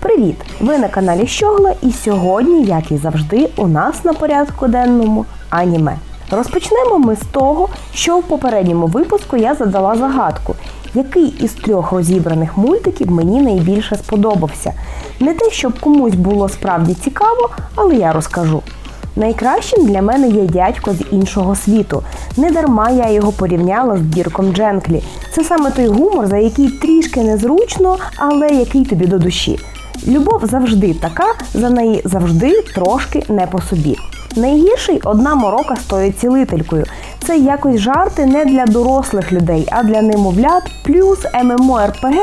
Привіт! Ви на каналі Щогла і сьогодні, як і завжди, у нас на порядку денному аніме. Розпочнемо ми з того, що в попередньому випуску я задала загадку, який із трьох розібраних мультиків мені найбільше сподобався. Не те, щоб комусь було справді цікаво, але я розкажу. Найкращим для мене є дядько з іншого світу. Недарма я його порівняла з Дірком Дженклі. Це саме той гумор, за який трішки незручно, але який тобі до душі. Любов завжди така, за неї завжди трошки не по собі. Найгірший одна морока стоїть цілителькою. Це якось жарти не для дорослих людей, а для немовлят, плюс ММО-РПГ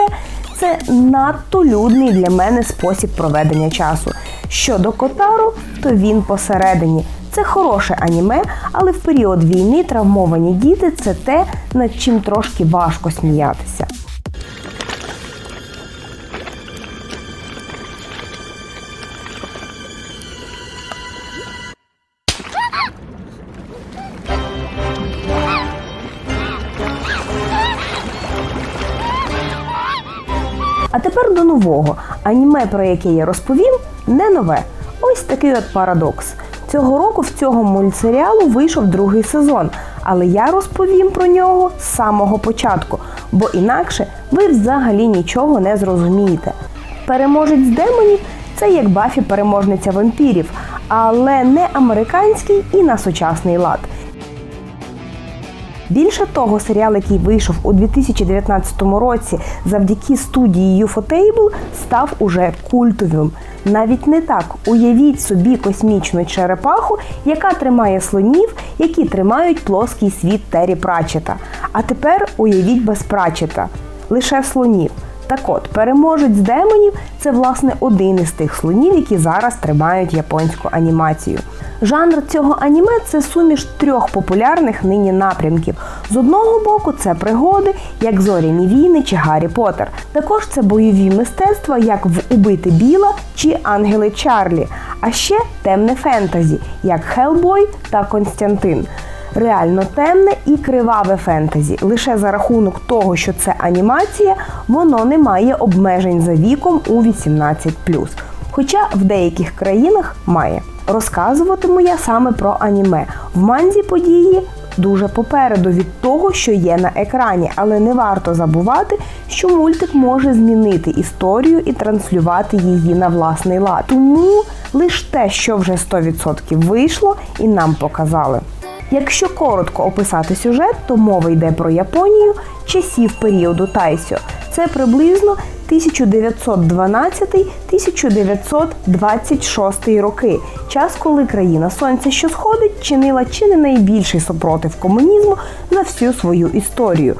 це надто людний для мене спосіб проведення часу. Щодо Котару, то він посередині. Це хороше аніме, але в період війни травмовані діти це те, над чим трошки важко сміятися. Нового. Аніме, про яке я розповім, не нове. Ось такий от парадокс. Цього року в цього мультсеріалу вийшов другий сезон, але я розповім про нього з самого початку, бо інакше ви взагалі нічого не зрозумієте. Переможець демонів це як Бафі переможниця вампірів, але не американський і на сучасний лад. Більше того, серіал, який вийшов у 2019 році завдяки студії Ufotable, став уже культовим. Навіть не так. Уявіть собі космічну черепаху, яка тримає слонів, які тримають плоский світ Террі Пратчета. А тепер уявіть без Пратчета. лише слонів. Так от, переможець демонів це власне один із тих слонів, які зараз тримають японську анімацію. Жанр цього аніме це суміш трьох популярних нині напрямків. З одного боку, це пригоди, як зоряні війни чи Гаррі Поттер. Також це бойові мистецтва, як в Убити Біла чи Ангели Чарлі, а ще темне фентезі, як Хелбой та Константин реально темне і криваве фентезі. Лише за рахунок того, що це анімація, воно не має обмежень за віком у 18 Хоча в деяких країнах має. Розказуватиму я саме про аніме. В манзі події дуже попереду від того, що є на екрані, але не варто забувати, що мультик може змінити історію і транслювати її на власний лад. Тому лише те, що вже 100% вийшло і нам показали. Якщо коротко описати сюжет, то мова йде про Японію часів періоду Тайсьо. Це приблизно 1912-1926 роки, час, коли країна сонця, що сходить, чинила чи не найбільший супротив комунізму за всю свою історію.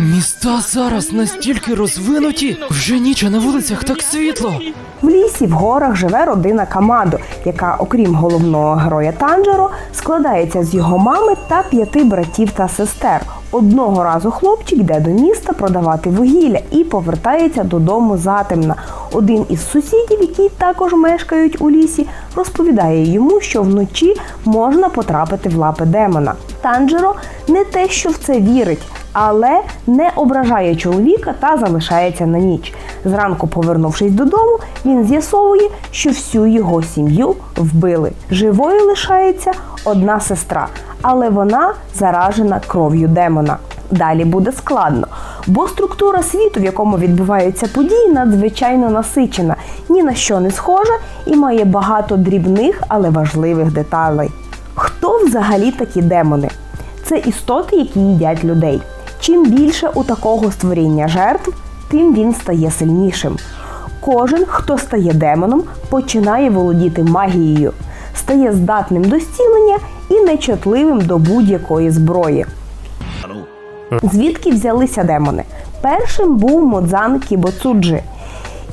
Міста зараз настільки розвинуті, вже ніч на вулицях так світло. В лісі в горах живе родина Камадо, яка, окрім головного героя Танджеро, складається з його мами та п'яти братів та сестер. Одного разу хлопчик йде до міста продавати вугілля і повертається додому затемна. Один із сусідів, які також мешкають у лісі, розповідає йому, що вночі можна потрапити в лапи демона. Танджеро не те, що в це вірить, але не ображає чоловіка та залишається на ніч. Зранку, повернувшись додому, він з'ясовує, що всю його сім'ю вбили. Живою лишається одна сестра, але вона заражена кров'ю демона. Далі буде складно, бо структура світу, в якому відбуваються події, надзвичайно насичена, ні на що не схожа і має багато дрібних, але важливих деталей. Хто взагалі такі демони? Це істоти, які їдять людей. Чим більше у такого створіння жертв, тим він стає сильнішим. Кожен, хто стає демоном, починає володіти магією, стає здатним до стілення і нечутливим до будь-якої зброї. Звідки взялися демони? Першим був Модзан Кібоцуджи.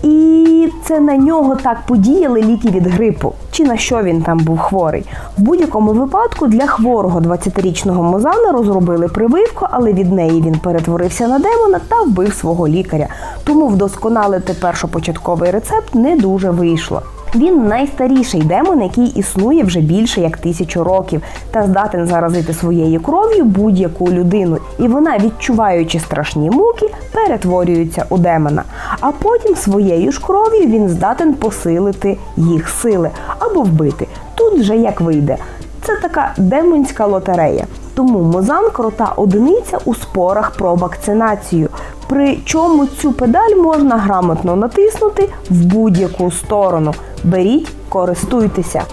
І це на нього так подіяли ліки від грипу, чи на що він там був хворий. В будь-якому випадку для хворого 20-річного Мозана розробили прививку, але від неї він перетворився на демона та вбив свого лікаря. Тому вдосконалити першопочатковий рецепт не дуже вийшло. Він найстаріший демон, який існує вже більше як тисячу років, та здатен заразити своєю кров'ю будь-яку людину. І вона, відчуваючи страшні муки, перетворюється у демона. А потім своєю ж кров'ю він здатен посилити їх сили або вбити. Тут вже як вийде. Це така демонська лотерея. Тому Мозан крута одиниця у спорах про вакцинацію. Причому цю педаль можна грамотно натиснути в будь-яку сторону. Беріть, користуйтеся.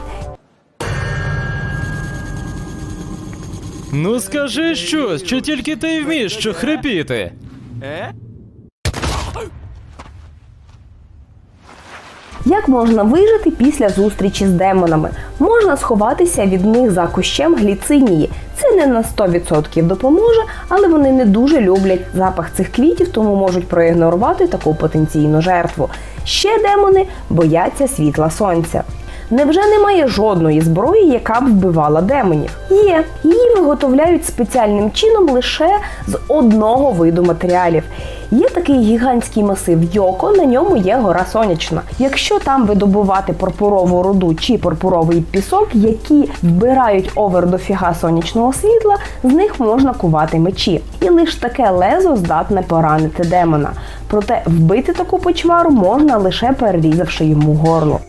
Ну скажи щось, чи тільки ти вмієш що хрипіти? Як можна вижити після зустрічі з демонами? Можна сховатися від них за кущем гліцинії. Це не на 100% допоможе, але вони не дуже люблять запах цих квітів, тому можуть проігнорувати таку потенційну жертву. Ще демони бояться світла сонця. Невже немає жодної зброї, яка б вбивала демонів? Є. Її виготовляють спеціальним чином лише з одного виду матеріалів. Є такий гігантський масив Йоко, на ньому є гора сонячна. Якщо там видобувати пурпурову руду чи пурпуровий пісок, які вбирають овер дофіга сонячного світла, з них можна кувати мечі. І лише таке лезо здатне поранити демона. Проте вбити таку почвару можна лише перерізавши йому горло.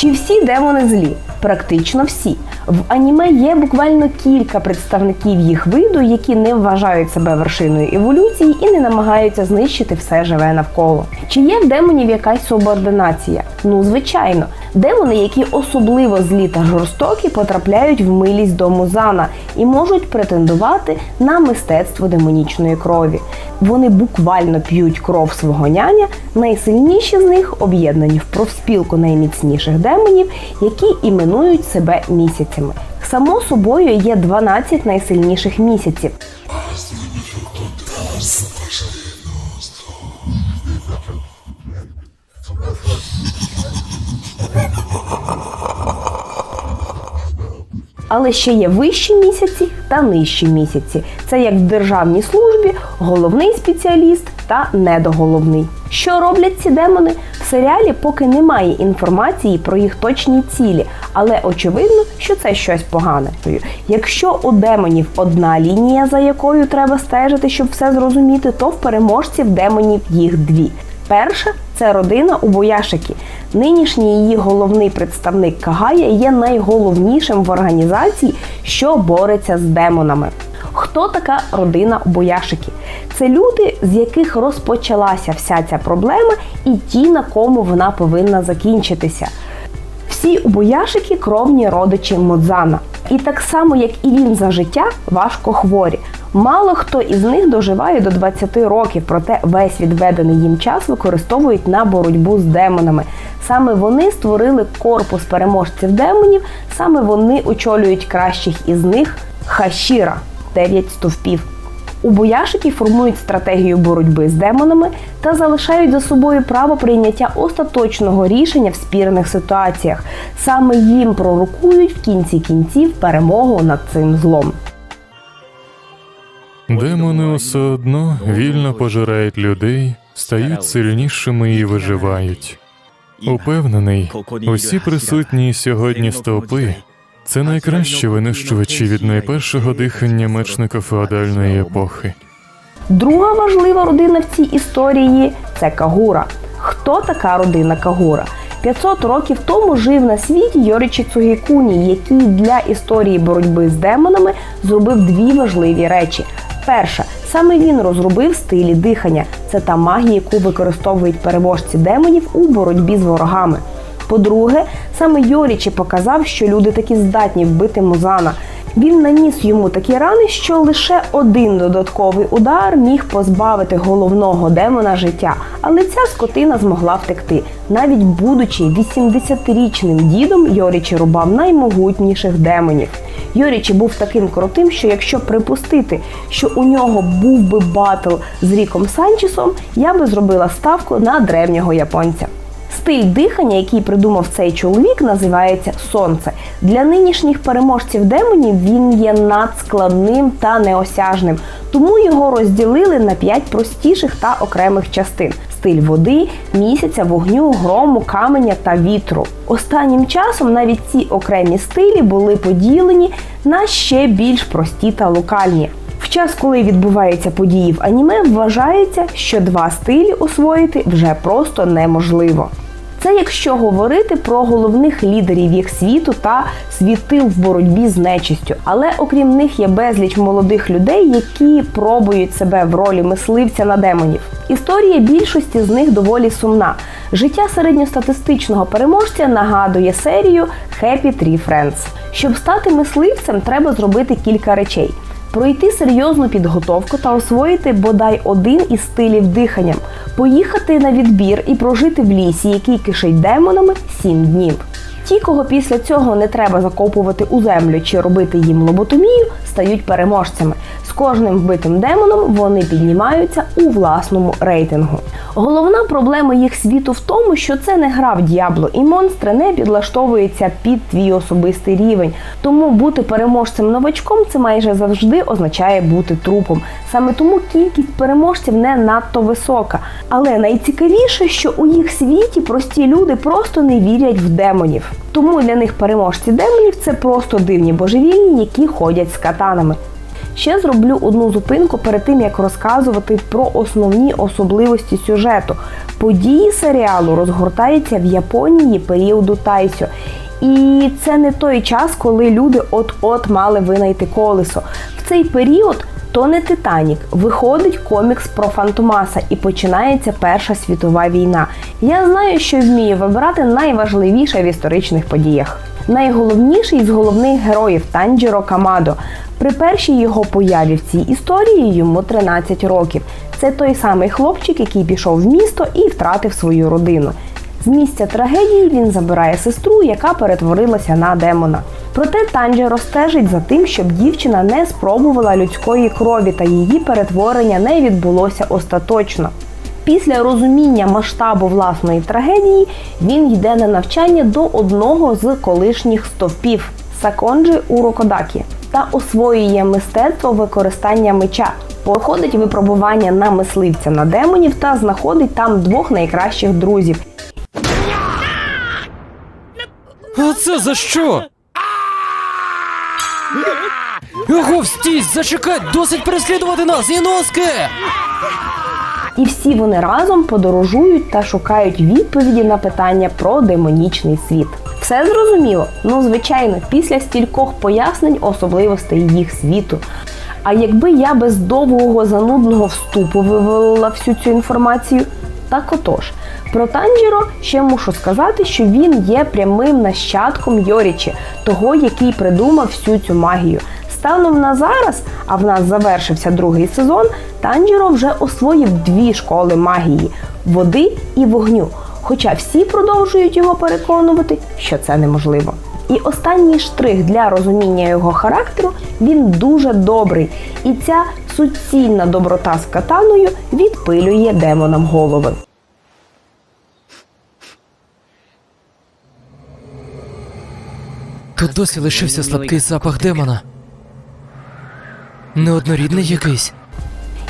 Чи всі демони злі? Практично всі. В аніме є буквально кілька представників їх виду, які не вважають себе вершиною еволюції і не намагаються знищити все живе навколо. Чи є в демонів якась субординація? Ну, звичайно, демони, які особливо злі та жорстокі, потрапляють в милість до Музана і можуть претендувати на мистецтво демонічної крові. Вони буквально п'ють кров свого няня. Найсильніші з них об'єднані в профспілку найміцніших демонів, які іменують себе місяцями. Само собою є 12 найсильніших місяців. Але ще є вищі місяці та нижчі місяці. Це як в державній службі, головний спеціаліст та недоголовний. Що роблять ці демони? В серіалі поки немає інформації про їх точні цілі, але очевидно, що це щось погане. Якщо у демонів одна лінія, за якою треба стежити, щоб все зрозуміти, то в переможців демонів їх дві. Перша це родина Убояшики. Нинішній її головний представник Кагая є найголовнішим в організації, що бореться з демонами. Хто така родина Убояшики? Це люди, з яких розпочалася вся ця проблема, і ті, на кому вона повинна закінчитися. Всі убояшики кровні родичі Модзана. І так само, як і він за життя, важко хворі. Мало хто із них доживає до 20 років, проте весь відведений їм час використовують на боротьбу з демонами. Саме вони створили корпус переможців демонів, саме вони очолюють кращих із них Хашіра 9 стовпів. Убояшики формують стратегію боротьби з демонами та залишають за собою право прийняття остаточного рішення в спірних ситуаціях. Саме їм пророкують в кінці кінців перемогу над цим злом. Демони усе одно вільно пожирають людей, стають сильнішими і виживають. Упевнений, усі присутні сьогодні стовпи це найкращі винищувачі від найпершого дихання мечника феодальної епохи. Друга важлива родина в цій історії це Кагура. Хто така родина Кагура? 500 років тому жив на світі Йоричі Цугікуні, який для історії боротьби з демонами зробив дві важливі речі. Перша, саме він розробив стилі дихання. Це та магія, яку використовують переможці демонів у боротьбі з ворогами. По-друге, саме Йорічі показав, що люди такі здатні вбити Музана. Він наніс йому такі рани, що лише один додатковий удар міг позбавити головного демона життя. Але ця скотина змогла втекти. Навіть будучи 80-річним дідом, Йорічі рубав наймогутніших демонів. Йорічі був таким крутим, що якщо припустити, що у нього був би батл з Ріком Санчесом, я би зробила ставку на древнього японця. Стиль дихання, який придумав цей чоловік, називається сонце. Для нинішніх переможців демонів він є надскладним та неосяжним, тому його розділили на п'ять простіших та окремих частин: стиль води, місяця, вогню, грому, каменя та вітру. Останнім часом навіть ці окремі стилі були поділені на ще більш прості та локальні. В час, коли відбуваються події в аніме, вважається, що два стилі освоїти вже просто неможливо. Це якщо говорити про головних лідерів їх світу та світил в боротьбі з нечистю. Але окрім них є безліч молодих людей, які пробують себе в ролі мисливця на демонів. Історія більшості з них доволі сумна. Життя середньостатистичного переможця нагадує серію Happy Tree Friends. Щоб стати мисливцем, треба зробити кілька речей. Пройти серйозну підготовку та освоїти бодай один із стилів дихання, поїхати на відбір і прожити в лісі, який кишить демонами 7 днів. Ті, кого після цього не треба закопувати у землю чи робити їм лоботомію, стають переможцями. Кожним вбитим демоном вони піднімаються у власному рейтингу. Головна проблема їх світу в тому, що це не гра в Діабло, і монстри не підлаштовуються під твій особистий рівень. Тому бути переможцем новачком це майже завжди означає бути трупом. Саме тому кількість переможців не надто висока. Але найцікавіше, що у їх світі прості люди просто не вірять в демонів. Тому для них переможці демонів це просто дивні божевільні, які ходять з катанами. Ще зроблю одну зупинку перед тим, як розказувати про основні особливості сюжету. Події серіалу розгортаються в Японії періоду Тайсьо. І це не той час, коли люди от-от мали винайти колесо. В цей період то не Титанік. Виходить комікс про Фантомаса і починається Перша світова війна. Я знаю, що вмію вибирати найважливіше в історичних подіях. Найголовніший з головних героїв Танджіро Камадо. При першій його появі в цій історії йому 13 років. Це той самий хлопчик, який пішов в місто і втратив свою родину. З місця трагедії він забирає сестру, яка перетворилася на демона. Проте Танджеро стежить за тим, щоб дівчина не спробувала людської крові та її перетворення не відбулося остаточно. Після розуміння масштабу власної трагедії він йде на навчання до одного з колишніх стовпів Саконджі Урокодакі та освоює мистецтво використання меча. Проходить випробування на мисливця на демонів та знаходить там двох найкращих друзів, А це за що? Ого, стій, зачекай, досить переслідувати нас, Іноске! І всі вони разом подорожують та шукають відповіді на питання про демонічний світ. Все зрозуміло? Ну, звичайно, після стількох пояснень особливостей їх світу. А якби я без довгого занудного вступу вивалила всю цю інформацію, так отож. Про Танжіро ще мушу сказати, що він є прямим нащадком Йорічі, того, який придумав всю цю магію. Станом на зараз, а в нас завершився другий сезон, Танжіро вже освоїв дві школи магії води і вогню. Хоча всі продовжують його переконувати, що це неможливо. І останній штрих для розуміння його характеру він дуже добрий. І ця суцільна доброта з катаною відпилює демонам голови. Тут досі лишився слабкий запах демона. Неоднорідний якийсь.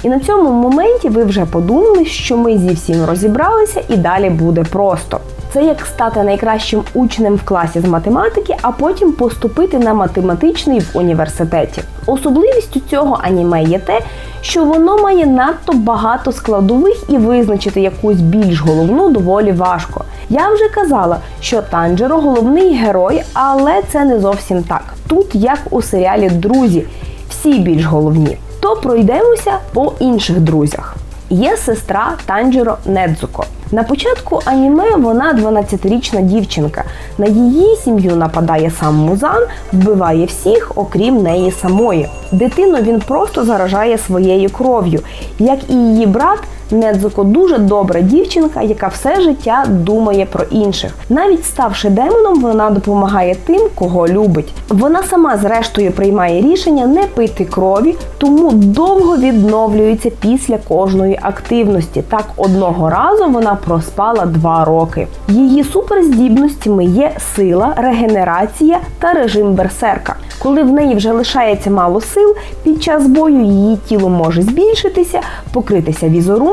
І на цьому моменті ви вже подумали, що ми зі всім розібралися і далі буде просто. Це як стати найкращим учнем в класі з математики, а потім поступити на математичний в університеті. Особливістю цього аніме є те, що воно має надто багато складових і визначити якусь більш головну доволі важко. Я вже казала, що Танджеро головний герой, але це не зовсім так. Тут, як у серіалі Друзі, всі більш головні. Пройдемося по інших друзях. Є сестра Танджіро Недзуко. На початку аніме вона 12-річна дівчинка. На її сім'ю нападає сам Музан, вбиває всіх, окрім неї самої. Дитину він просто заражає своєю кров'ю, як і її брат Недзуко дуже добра дівчинка, яка все життя думає про інших. Навіть ставши демоном, вона допомагає тим, кого любить. Вона сама зрештою приймає рішення не пити крові, тому довго відновлюється після кожної активності. Так одного разу вона проспала два роки. Її суперздібностями є сила, регенерація та режим берсерка. Коли в неї вже лишається мало сил, під час бою її тіло може збільшитися, покритися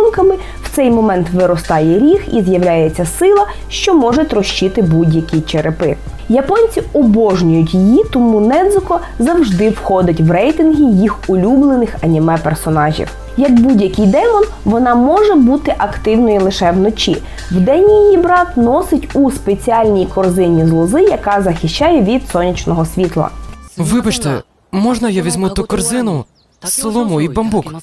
візерунками. В цей момент виростає ріг і з'являється сила, що може трощити будь-які черепи. Японці обожнюють її, тому Недзуко завжди входить в рейтинги їх улюблених аніме персонажів. Як будь-який демон, вона може бути активною лише вночі. Вдень її брат носить у спеціальній корзині з лози, яка захищає від сонячного світла. Вибачте, можна я візьму ту корзину, солому і бамбук?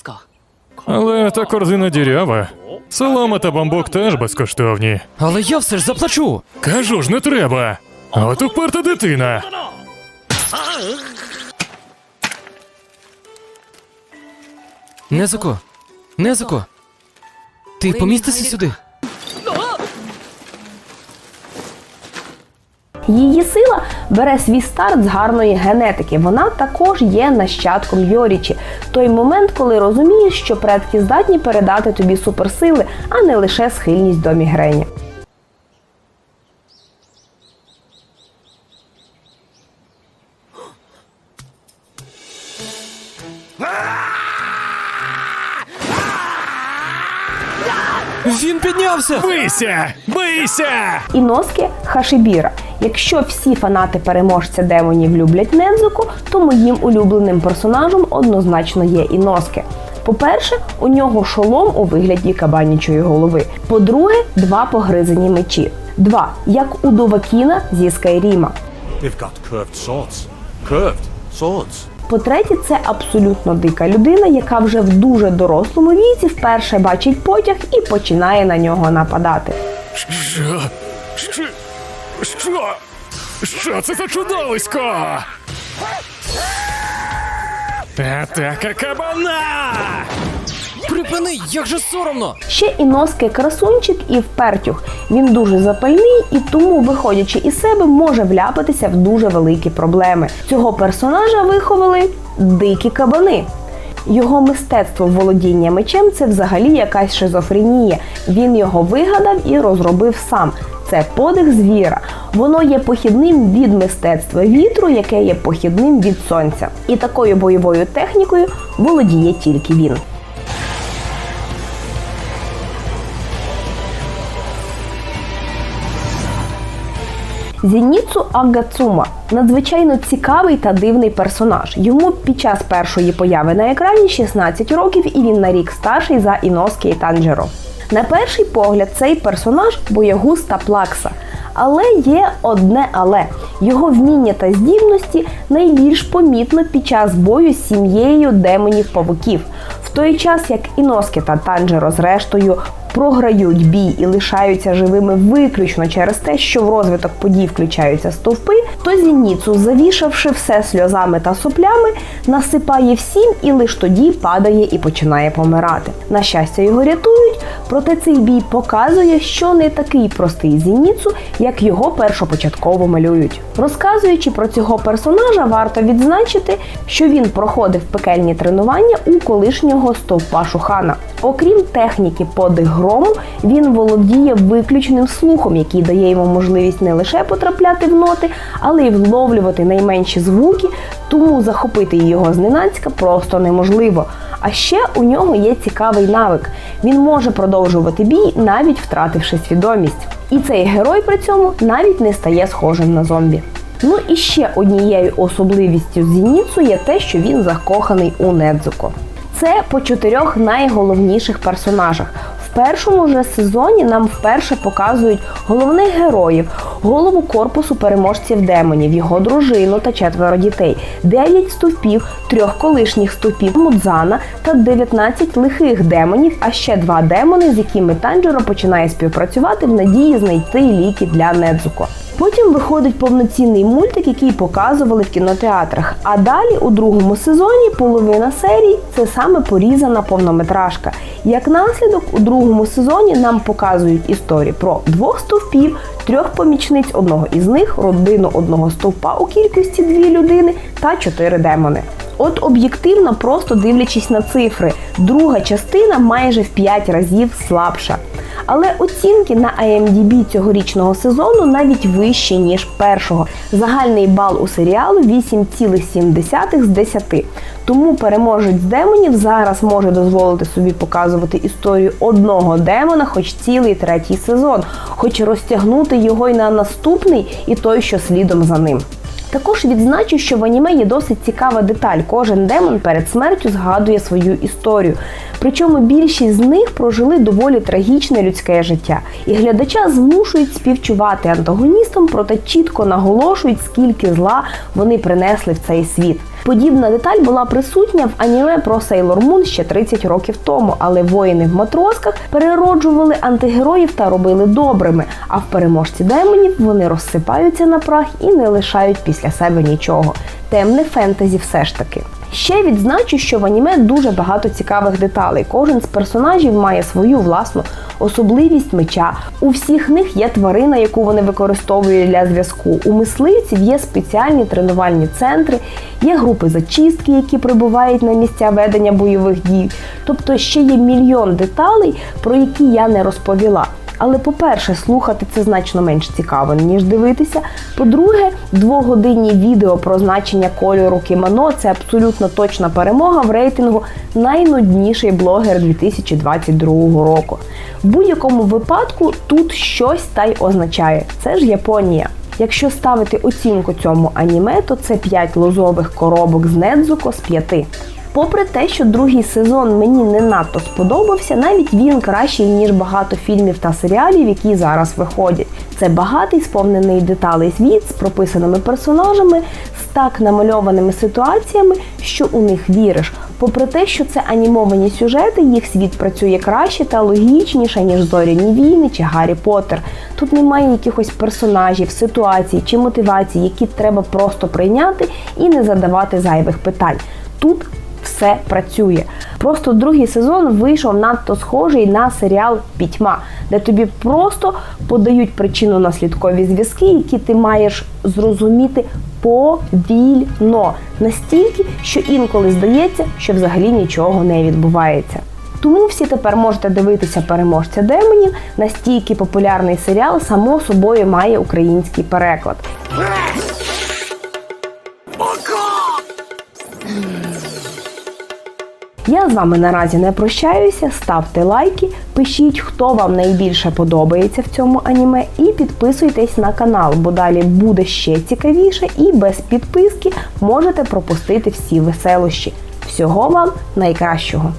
Але та корзина дірява. Солома та бамбук теж безкоштовні. Але я все ж заплачу. Кажу ж, не треба. А От уперта дитина. Незуко, Незуко, ти помістишся сюди? Її сила бере свій старт з гарної генетики. Вона також є нащадком Йорічі. Той момент, коли розумієш, що предки здатні передати тобі суперсили, а не лише схильність до мігрені. Він піднявся! Бийся! Бийся! Іноске Хашибіра. Якщо всі фанати переможця демонів люблять Недзуко, то моїм улюбленим персонажем однозначно є Іноске. По-перше, у нього шолом у вигляді кабанічої голови. По-друге, два погризані мечі. Два, як у Довакіна зі Скайріма. They've got curved swords. Curved swords. По-третє, це абсолютно дика людина, яка вже в дуже дорослому віці вперше бачить потяг і починає на нього нападати. Що? Що? Що? Що це за чудовисько? Атака кабана! Припини, як же соромно! Ще Іноске красунчик і впертюх. Він дуже запальний і тому, виходячи із себе, може вляпатися в дуже великі проблеми. Цього персонажа виховали дикі кабани. Його мистецтво володіння мечем це взагалі якась шизофренія. Він його вигадав і розробив сам. Це подих звіра. Воно є похідним від мистецтва вітру, яке є похідним від сонця. І такою бойовою технікою володіє тільки він. Зініцу Агацума надзвичайно цікавий та дивний персонаж. Йому під час першої появи на екрані 16 років, і він на рік старший за Іноскі і Танджеро. На перший погляд, цей персонаж боягуз та плакса. Але є одне але його вміння та здібності найбільш помітно під час бою з сім'єю демонів павуків. В той час як Іноскі та Танджеро зрештою програють бій і лишаються живими виключно через те, що в розвиток подій включаються стовпи, то Зініцу, завішавши все сльозами та соплями, насипає всім і лиш тоді падає і починає помирати. На щастя, його рятують, проте цей бій показує, що не такий простий Зініцу, як його першопочатково малюють. Розказуючи про цього персонажа, варто відзначити, що він проходив пекельні тренування у колишнього стовпа Шухана. Окрім техніки подих грому, він володіє виключним слухом, який дає йому можливість не лише потрапляти в ноти, але й вловлювати найменші звуки, тому захопити його зненацька просто неможливо. А ще у нього є цікавий навик. Він може продовжувати бій, навіть втративши свідомість. І цей герой при цьому навіть не стає схожим на зомбі. Ну і ще однією особливістю Зініцу є те, що він закоханий у Недзуко. Це по чотирьох найголовніших персонажах. Першому же сезоні нам вперше показують головних героїв, голову корпусу переможців демонів, його дружину та четверо дітей, дев'ять ступів, трьох колишніх ступів Мудзана та 19 лихих демонів, а ще два демони, з якими Танджеро починає співпрацювати в надії знайти ліки для Недзуко. Потім виходить повноцінний мультик, який показували в кінотеатрах. А далі у другому сезоні половина серій це саме порізана повнометражка. Як наслідок, у другому сезоні нам показують історії про двох стовпів, трьох помічниць, одного із них, родину одного стовпа у кількості дві людини та чотири демони. От об'єктивно, просто дивлячись на цифри, друга частина майже в 5 разів слабша. Але оцінки на IMDb цьогорічного сезону навіть вищі, ніж першого. Загальний бал у серіалу 8,7 з 10. Тому переможець демонів зараз може дозволити собі показувати історію одного демона, хоч цілий третій сезон, хоч розтягнути його й на наступний, і той, що слідом за ним. Також відзначу, що в аніме є досить цікава деталь. Кожен демон перед смертю згадує свою історію. Причому більшість з них прожили доволі трагічне людське життя, і глядача змушують співчувати антагоністам, проте чітко наголошують, скільки зла вони принесли в цей світ. Подібна деталь була присутня в аніме про Сейлор Мун ще 30 років тому, але воїни в матросках перероджували антигероїв та робили добрими. А в переможці демонів вони розсипаються на прах і не лишають після себе нічого. Темне фентезі все ж таки. Ще відзначу, що в аніме дуже багато цікавих деталей. Кожен з персонажів має свою власну особливість меча. У всіх них є тварина, яку вони використовують для зв'язку. У мисливців є спеціальні тренувальні центри, є групи зачистки, які прибувають на місця ведення бойових дій. Тобто ще є мільйон деталей, про які я не розповіла. Але, по-перше, слухати це значно менш цікаво, ніж дивитися. По-друге, двогодинні відео про значення кольору кімоно це абсолютно точна перемога в рейтингу найнудніший блогер 2022 року. В будь-якому випадку тут щось та й означає. Це ж Японія. Якщо ставити оцінку цьому аніме, то це 5 лозових коробок з Недзуко з 5. Попри те, що другий сезон мені не надто сподобався, навіть він кращий ніж багато фільмів та серіалів, які зараз виходять. Це багатий сповнений деталей світ з прописаними персонажами, з так намальованими ситуаціями, що у них віриш. Попри те, що це анімовані сюжети, їх світ працює краще та логічніше, ніж зоряні війни чи Гаррі Поттер. Тут немає якихось персонажів, ситуацій чи мотивацій, які треба просто прийняти і не задавати зайвих питань. Тут все працює. Просто другий сезон вийшов надто схожий на серіал Пітьма, де тобі просто подають причинно-наслідкові зв'язки, які ти маєш зрозуміти повільно, настільки, що інколи здається, що взагалі нічого не відбувається. Тому всі тепер можете дивитися переможця демонів. Настільки популярний серіал само собою має український переклад. Я з вами наразі не прощаюся. Ставте лайки, пишіть, хто вам найбільше подобається в цьому аніме, і підписуйтесь на канал, бо далі буде ще цікавіше, і без підписки можете пропустити всі веселощі. Всього вам найкращого!